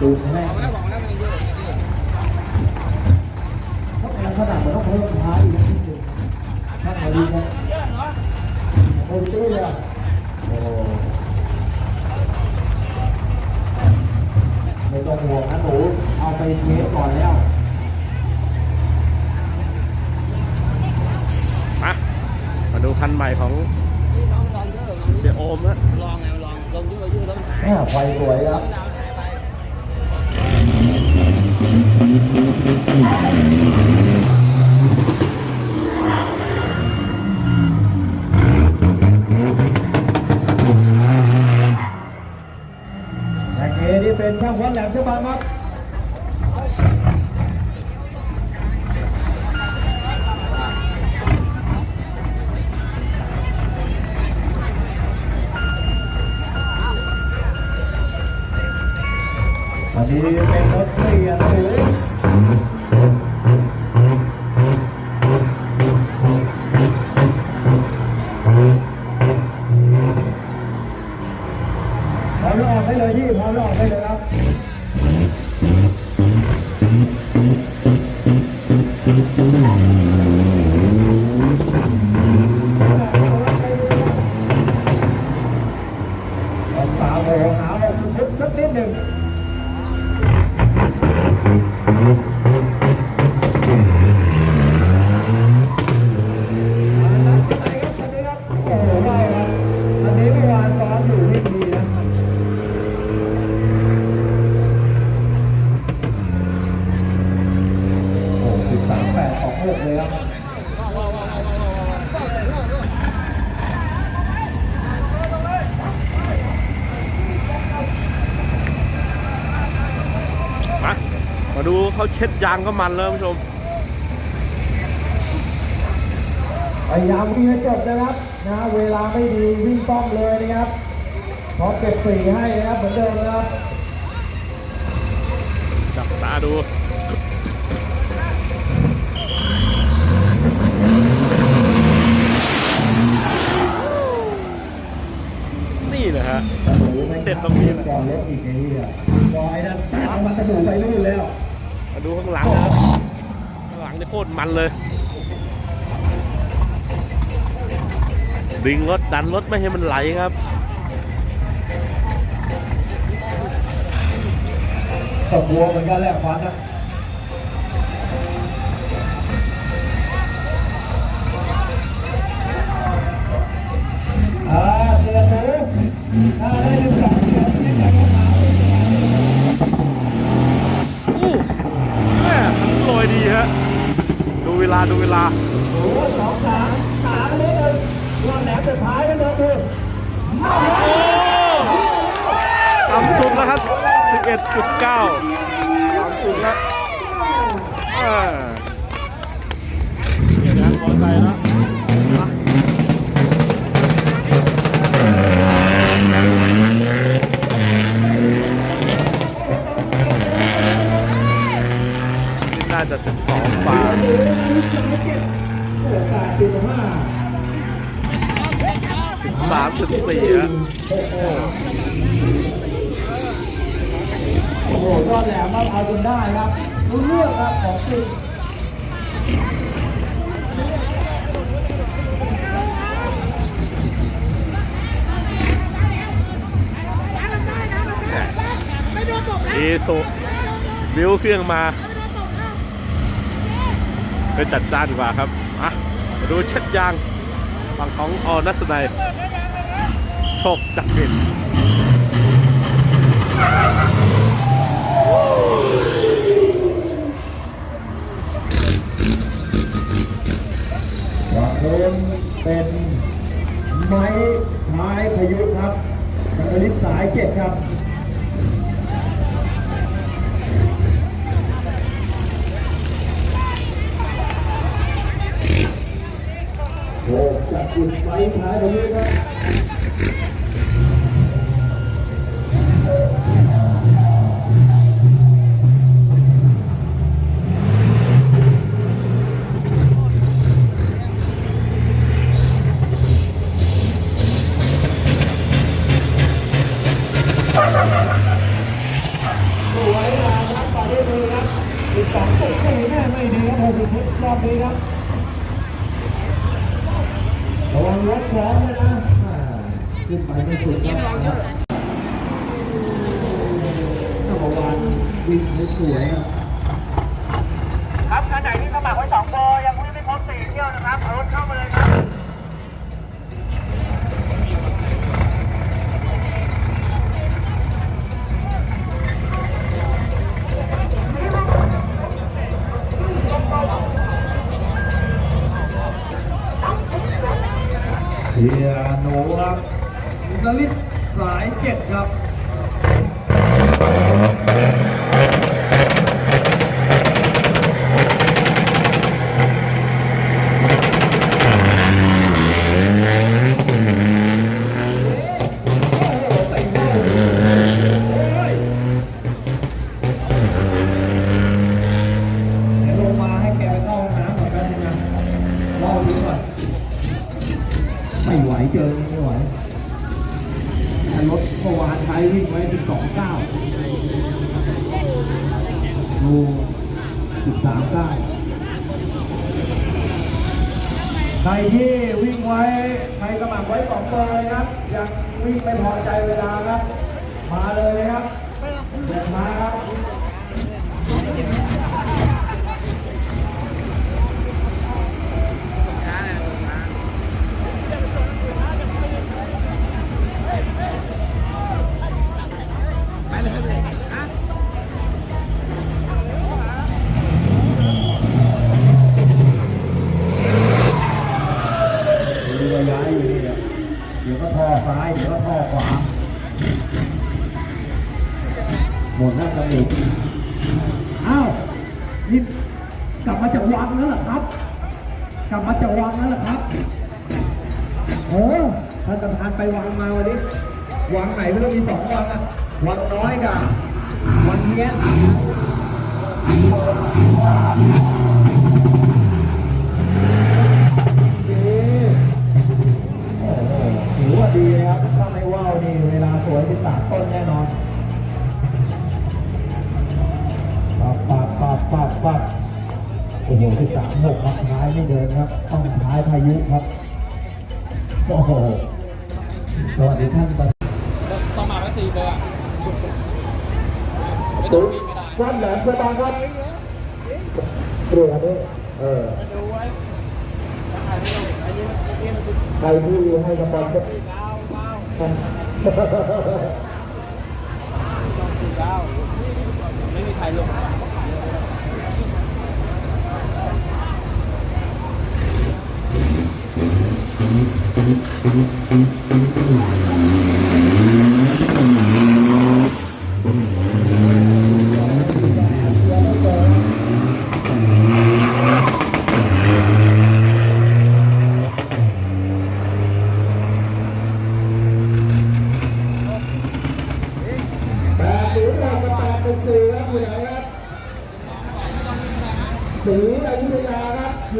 ดูแม่บอกแล้วบอกแล้วมันเยอะถ้าแรงขนาดมันต้องเพิ่มท้ายอีกนิดนึงถ้าพอดีนะโอ้ยตื้อเลยอะโอ้ไม่ต้องห่วงนะหนูเอาไปเทสก่อนแล้วมามาดูคันใหม่ของนี่น้องลองเยอะลองเสียโอมนะลองไงลองลองเยอะเยอะแล้วหายแม่ไฟสวยครับ มาดูเขาเช็ดยางก็มันเลยคุณผู้ชมพยายามวิ่งให้จบนะครับนะเวลาไม่ดีวิ่งป้อมเลยนะครับพร้อมเก็บสีให้นะครับเหมือนเดิมนะครับจับตาดูนี่นะฮะเด็ดตรงนี้แหละก่อนรถอีกไอ้นี่อะก่อนไอ้นั่นแป๊บมันกระดูกไปนู่นแล้ว มาดูข้างหลังนะครับข้างหลังนี่โคตรมันเลย ดึงรถดันรถไม่ให้มันไหลครับตกวัวเหมือนกันแหละควันนะอ่าเตือนหนูถ้าได้หนึ่งสองเดือนไม่ได้ก็หาไม่ได้ อู้แม่ลอยดีฮะ ดูเว ลาดูเวลาโอ้โหสองสามสามนิดนึงรอบแหลมสุดท้ายกันเลยดูโอ้ต่ำสุดแล้วครับ 11.9ต่ำสุดแล้วอ่าเดี๋ยวนะพอใจแล้ว นี่น่าจะ12บาทโอ้แปดจุดห้า13.4ฮะโอ้โหยอดแหลมครับเอาจนได้ครับรู้เรื่องครับของจริงอีสุบิวเครื่องมา ไปจัดจ้านดีกว่าครับมามาดูเช็ดยางฝั่งของออนัสไนยโชคจักริน ไฟท้ายพายุครับ ระวังรถฟ้องด้วยนะขึ้นไปไม่สุดครับถ้าเมื่อวานวิ่งไม่สวยครับครับคันไหนที่สมัครไว้สองโบยังวิ่งไม่ครบสี่เที่ยวนะครับ เฮียโนครับนลิศสายเจ็ดครับ แต่รถเมื่อวานใช้วิ่งไว้ที่สองเก้าดูสิบสามเก้าใครที่วิ่งไว้ ใครสมัครไว้สองเบอร์นะครับ ยังวิ่งไม่พอใจเวลาครับ มาเลยนะครับเดินมาครับ หมดหน้าจมูกอ้าวนี่กลับมาจากวังแล้วเหรอครับ กลับมาจากวังแล้วเหรอครับโอ้ท่านประธานไปวังมาวันนี้วังไหนไม่รู้มีสองวังอะวังน้อยกับวังเนี้ยดีโอ้โหถือว่าดีนะครับถ้าไม่ว่าวนี่เวลาสวยที่สามต้นแน่นอน บปับปับโอ้โหที่สามหกครับท้ายไม่เดินครับ ต้องท้ายพายุครับ โอ้โหสวัสดีท่านประธานต้องมาไว้สี่เบอร์อะไม่ต้องวิ่งไม่ได้วัดแหลมเสือบางครับเรือนี้เออดูไว้ถ่ายไม่ลงไอ้นี่ไอ้นี่มันคือใครที่ให้กำลังใจสี่เก้าเก้าท่านสี่เก้าไม่มีใครลง